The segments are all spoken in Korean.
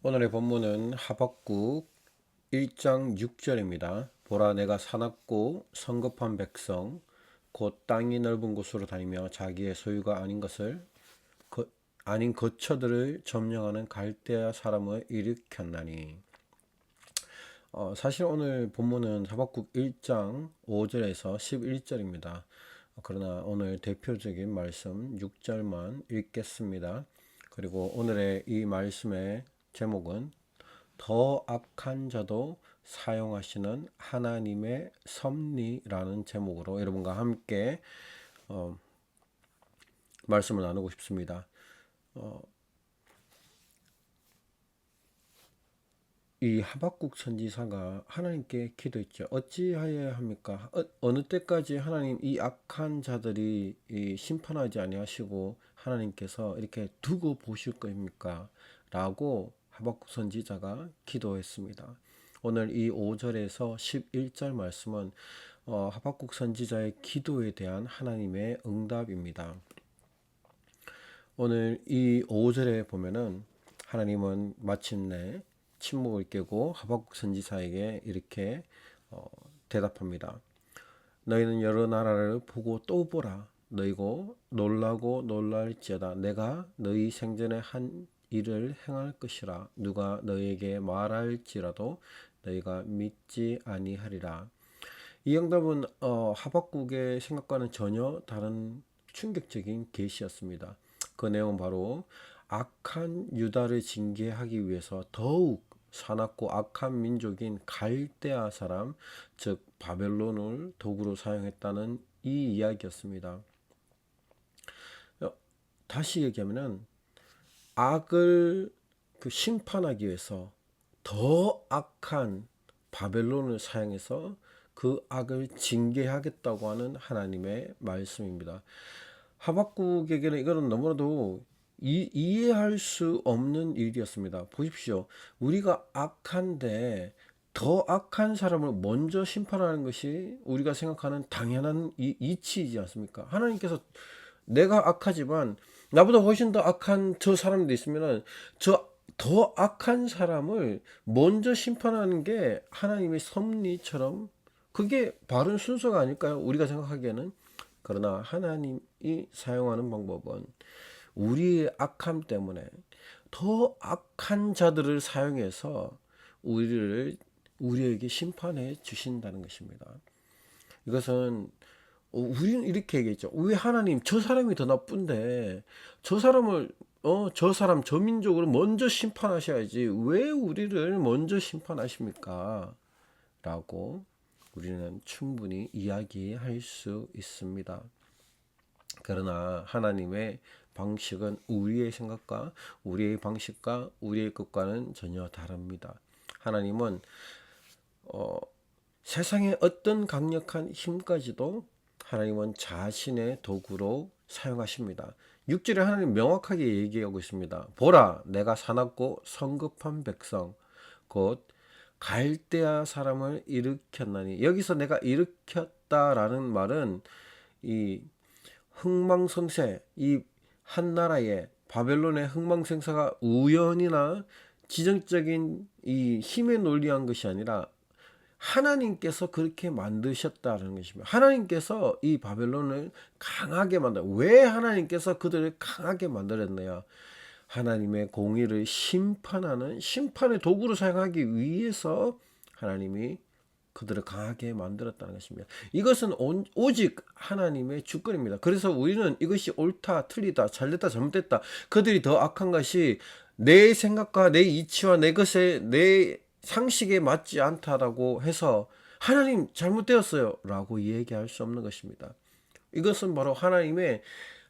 오늘의 본문은 하박국 1장 6절입니다. 보라 내가 사납고 성급한 백성 곧 땅이 넓은 곳으로 다니며 자기의 소유가 아닌 것을 거, 아닌 거처들을 점령하는 갈대아 사람을 일으켰나니 어, 사실 오늘 본문은 하박국 1장 5절에서 11절입니다. 그러나 오늘 대표적인 말씀 6절만 읽겠습니다. 그리고 오늘의 이 말씀의 제목은 더 악한 자도 사용하시는 하나님의 섭리라는 제목으로 여러분과 함께 어, 말씀을 나누고 싶습니다. 어, 이 하박국 선지사가 하나님께 기도했죠. 어찌하여야 합니까? 어, 느 때까지 하나님 이 악한 자들이 이 심판하지 아니하시고 하나님께서 이렇게 두고 보실 겁니까? 라고 하박국 선지자가 기도했습니다. 오늘 이 5절에서 11절 말씀은 어, 하박국 선지자의 기도에 대한 하나님의 응답입니다. 오늘 이 5절에 보면은 하나님은 마침내 침묵을 깨고 하박국 선지자에게 이렇게 어, 대답합니다. 너희는 여러 나라를 보고 또 보라. 너희고 놀라고 놀랄지어다. 내가 너희 생전에 한 일을 행할 것이라 누가 너에게 말할지라도 너희가 믿지 아니하리라. 이 응답은 어, 하박국의 생각과는 전혀 다른 충격적인 계시였습니다. 그 내용은 바로 악한 유다를 징계하기 위해서 더욱 사납고 악한 민족인 갈대아 사람, 즉 바벨론을 도구로 사용했다는 이 이야기였습니다. 어, 다시 얘기하면은 악을 그 심판하기 위해서 더 악한 바벨론을 사용해서 그 악을 징계하겠다고 하는 하나님의 말씀입니다. 하박국에게는 이거는 너무나도 이, 이해할 수 없는 일이었습니다. 보십시오. 우리가 악한데 더 악한 사람을 먼저 심판하는 것이 우리가 생각하는 당연한 이, 이치이지 않습니까? 하나님께서 내가 악하지만 나보다 훨씬 더 악한 저 사람도 있으면은 저 더 악한 사람을 먼저 심판하는 게 하나님의 섭리처럼 그게 바른 순서가 아닐까요? 우리가 생각하기에는 그러나 하나님이 사용하는 방법은 우리의 악함 때문에 더 악한 자들을 사용해서 우리를 우리에게 심판해 주신다는 것입니다. 이것은 어, 우리는 이렇게 얘기했죠. 왜 하나님 저 사람이 더 나쁜데 저 사람을 어 저 사람 저 민족을 먼저 심판하셔야지 왜 우리를 먼저 심판하십니까? 라고 우리는 충분히 이야기할 수 있습니다. 그러나 하나님의 방식은 우리의 생각과 우리의 방식과 우리의 것과는 전혀 다릅니다. 하나님은 어, 세상의 어떤 강력한 힘까지도 하나님은 자신의 도구로 사용하십니다. 6절에 하나님 명확하게 얘기하고 있습니다. 보라, 내가 사납고 성급한 백성, 곧 갈대아 사람을 일으켰나니 여기서 내가 일으켰다라는 말은 이 흥망성쇠, 이 한 나라의 바벨론의 흥망성쇠가 우연이나 지정적인 이 힘에 논리한 것이 아니라 하나님께서 그렇게 만드셨다는 것입니다. 하나님께서 이 바벨론을 강하게 만들. 왜 하나님께서 그들을 강하게 만들었느냐? 하나님의 공의를 심판하는 심판의 도구로 사용하기 위해서 하나님이 그들을 강하게 만들었다는 것입니다. 이것은 오직 하나님의 주권입니다. 그래서 우리는 이것이 옳다, 틀리다, 잘됐다, 잘못됐다. 그들이 더 악한 것이 내 생각과 내 이치와 내 것에 내 상식에 맞지 않다라고 해서 하나님 잘못되었어요 라고 얘기할 수 없는 것입니다. 이것은 바로 하나님의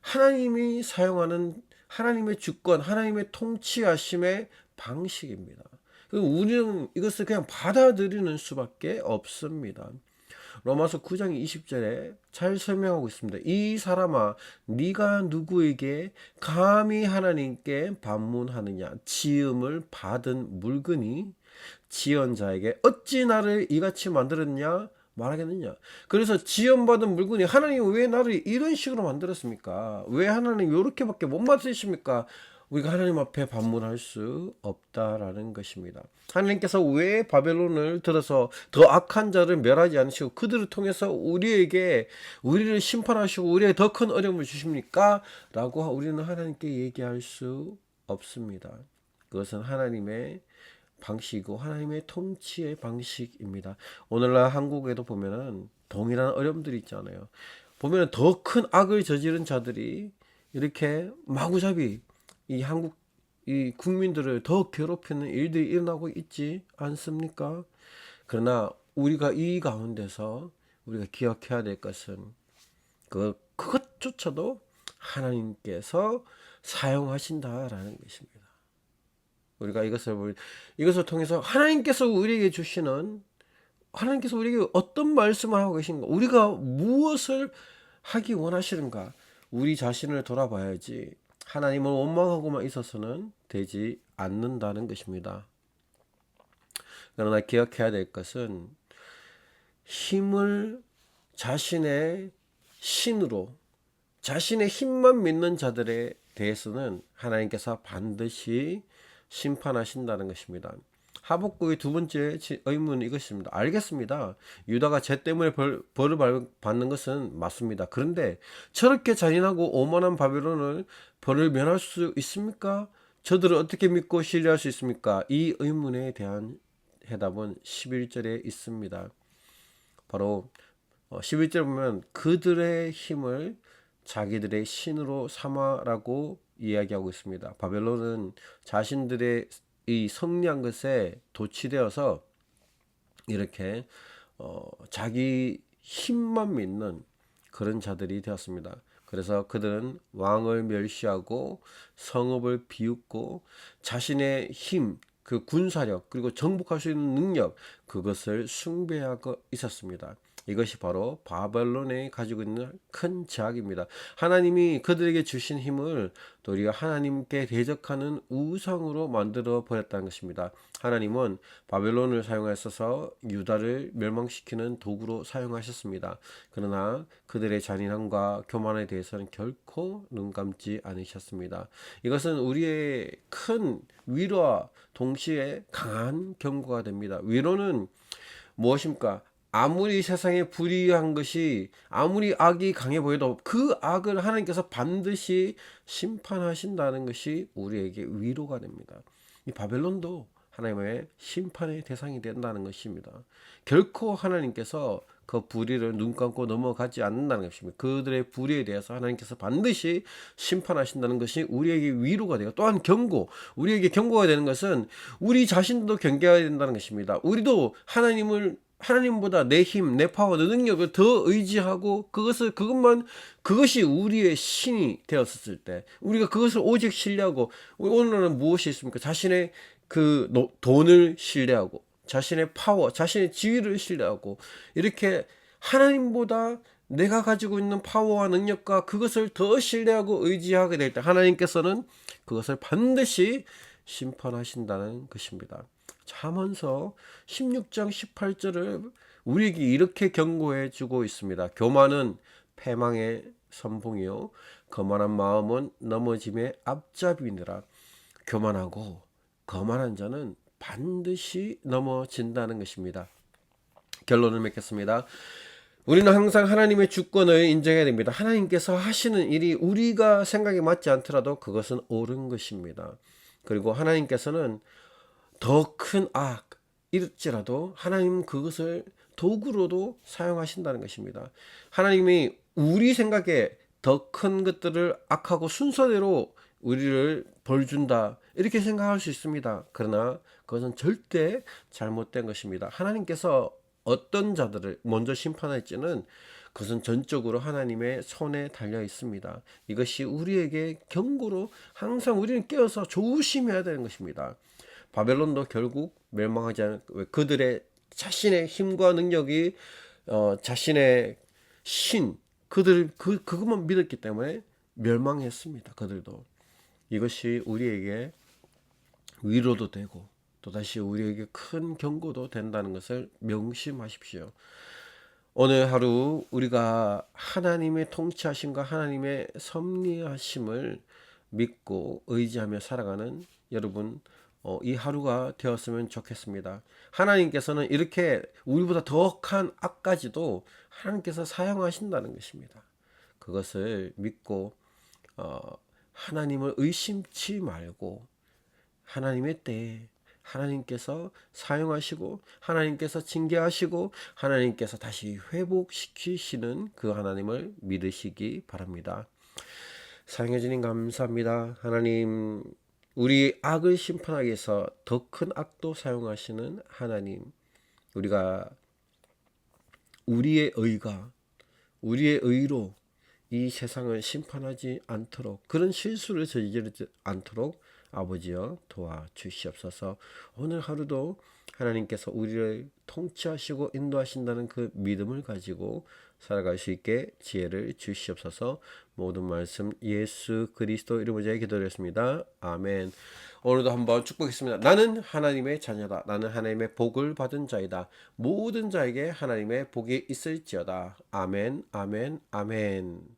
하나님이 사용하는 하나님의 주권, 하나님의 통치하심의 방식입니다. 우리는 이것을 그냥 받아들이는 수밖에 없습니다. 로마서 9장 20절에 잘 설명하고 있습니다. 이 사람아 네가 누구에게 감히 하나님께 반문하느냐 지음을 받은 물건이 지연자에게 어찌 나를 이같이 만들었냐 말하겠느냐. 그래서 지연받은 물건이 하나님 왜 나를 이런 식으로 만들었습니까? 왜 하나님 이렇게밖에 못 만드십니까? 우리가 하나님 앞에 반문할 수 없다라는 것입니다. 하나님께서 왜 바벨론을 들어서 더 악한 자를 멸하지 않으시고 그들을 통해서 우리에게 우리를 심판하시고 우리에게 더큰 어려움을 주십니까? 라고 우리는 하나님께 얘기할 수 없습니다. 그것은 하나님의 방식이고 하나님의 통치의 방식입니다. 오늘날 한국에도 보면은 동일한 어려움들이 있잖아요. 보면 더큰 악을 저지른 자들이 이렇게 마구잡이 이 한국 이 국민들을 더 괴롭히는 일들이 일어나고 있지 않습니까? 그러나 우리가 이 가운데서 우리가 기억해야 될 것은 그 그것조차도 하나님께서 사용하신다라는 것입니다. 우리가 이것을 볼- 이것을 통해서 하나님께서 우리에게 주시는 하나님께서 우리에게 어떤 말씀을 하고 계신가? 우리가 무엇을 하기 원하시는가? 우리 자신을 돌아봐야지 하나님을 원망하고만 있어서는 되지 않는다는 것입니다. 그러나 기억해야 될 것은 힘을 자신의 신으로 자신의 힘만 믿는 자들에 대해서는 하나님께서 반드시 심판하신다는 것입니다. 하복국의 두 번째 지- 의문은 이것입니다. 알겠습니다. 유다가 죄 때문에 벌, 벌을 받- 받는 것은 맞습니다. 그런데 저렇게 잔인하고 오만한 바벨론을 벌을 면할 수 있습니까? 저들을 어떻게 믿고 신뢰할 수 있습니까? 이 의문에 대한 해답은 11절에 있습니다. 바로 어, 11절 보면 그들의 힘을 자기들의 신으로 삼아라고 이야기하고 있습니다. 바벨론은 자신들의 이 성리한 것에 도취되어서 이렇게 어, 자기 힘만 믿는 그런 자들이 되었습니다. 그래서 그들은 왕을 멸시하고 성읍을 비웃고 자신의 힘, 그 군사력 그리고 정복할 수 있는 능력 그것을 숭배하고 있었습니다. 이것이 바로 바벨론에 가지고 있는 큰 제약입니다. 하나님이 그들에게 주신 힘을 도리어 하나님께 대적하는 우상으로 만들어 버렸다는 것입니다. 하나님은 바벨론을 사용하셔서 유다를 멸망시키는 도구로 사용하셨습니다. 그러나 그들의 잔인함과 교만에 대해서는 결코 눈 감지 않으셨습니다. 이것은 우리의 큰 위로와 동시에 강한 경고가 됩니다. 위로는 무엇입니까? 아무리 세상에 불의한 것이 아무리 악이 강해 보여도 그 악을 하나님께서 반드시 심판하신다는 것이 우리에게 위로가 됩니다. 이 바벨론도 하나님의 심판의 대상이 된다는 것입니다. 결코 하나님께서 그 불의를 눈 감고 넘어가지 않는다는 것입니다. 그들의 불의에 대해서 하나님께서 반드시 심판하신다는 것이 우리에게 위로가 되고 또한 경고, 우리에게 경고가 되는 것은 우리 자신도 경계해야 된다는 것입니다. 우리도 하나님을 하나님보다 내 힘, 내 파워, 내 능력을 더 의지하고 그것을 그것만 그것이 우리의 신이 되었을 때 우리가 그것을 오직 신뢰하고 오늘은 무엇이 있습니까? 자신의 그 노- 돈을 신뢰하고 자신의 파워, 자신의 지위를 신뢰하고 이렇게 하나님보다 내가 가지고 있는 파워와 능력과 그것을 더 신뢰하고 의지하게 될 때 하나님께서는 그것을 반드시 심판하신다는 것입니다. 잠언서 16장 18절을 우리에게 이렇게 경고해 주고 있습니다. 교만은 패망의 선봉이요 거만한 마음은 넘어짐의 앞잡이니라. 교만하고 거만한 자는 반드시 넘어진다는 것입니다. 결론을 맺겠습니다. 우리는 항상 하나님의 주권을 인정해야 됩니다. 하나님께서 하시는 일이 우리가 생각에 맞지 않더라도 그것은 옳은 것입니다. 그리고 하나님께서는 더 큰 악, 일지라도 하나님은 그것을 도구로도 사용하신다는 것입니다. 하나님이 우리 생각에 더 큰 것들을 악하고 순서대로 우리를 벌 준다. 이렇게 생각할 수 있습니다. 그러나 그것은 절대 잘못된 것입니다. 하나님께서 어떤 자들을 먼저 심판할지는 그것은 전적으로 하나님의 손에 달려 있습니다. 이것이 우리에게 경고로 항상 우리는 깨어서 조심해야 되는 것입니다. 바벨론도 결국 멸망하지 않을 왜 그들의 자신의 힘과 능력이 어, 자신의 신 그들 그 그것만 믿었기 때문에 멸망했습니다. 그들도 이것이 우리에게 위로도 되고 또다시 우리에게 큰 경고도 된다는 것을 명심하십시오. 오늘 하루 우리가 하나님의 통치하심과 하나님의 섭리하심을 믿고 의지하며 살아가는 여러분 어, 이 하루가 되었으면 좋겠습니다. 하나님께서는 이렇게 우리보다 더한 악까지도 하나님께서 사용하신다는 것입니다. 그것을 믿고 어, 하나님을 의심치 말고 하나님의 때에 하나님께서 사용하시고 하나님께서 징계하시고 하나님께서 다시 회복시키시는 그 하나님을 믿으시기 바랍니다. 사랑해 주님 감사합니다. 하나님 우리 악을 심판하기 위해서 더 큰 악도 사용하시는 하나님 우리가 우리의 의가 우리의 의로 이 세상을 심판하지 않도록 그런 실수를 저지르지 않도록 아버지여 도와 주시옵소서. 오늘 하루도 하나님께서 우리를 통치하시고 인도하신다는 그 믿음을 가지고 살아갈 수 있게 지혜를 주시옵소서. 모든 말씀 예수 그리스도 이름으로 제가 기도드렸습니다. 아멘. 오늘도 한번 축복했습니다. 나는 하나님의 자녀다. 나는 하나님의 복을 받은 자이다. 모든 자에게 하나님의 복이 있을지어다. 아멘, 아멘, 아멘.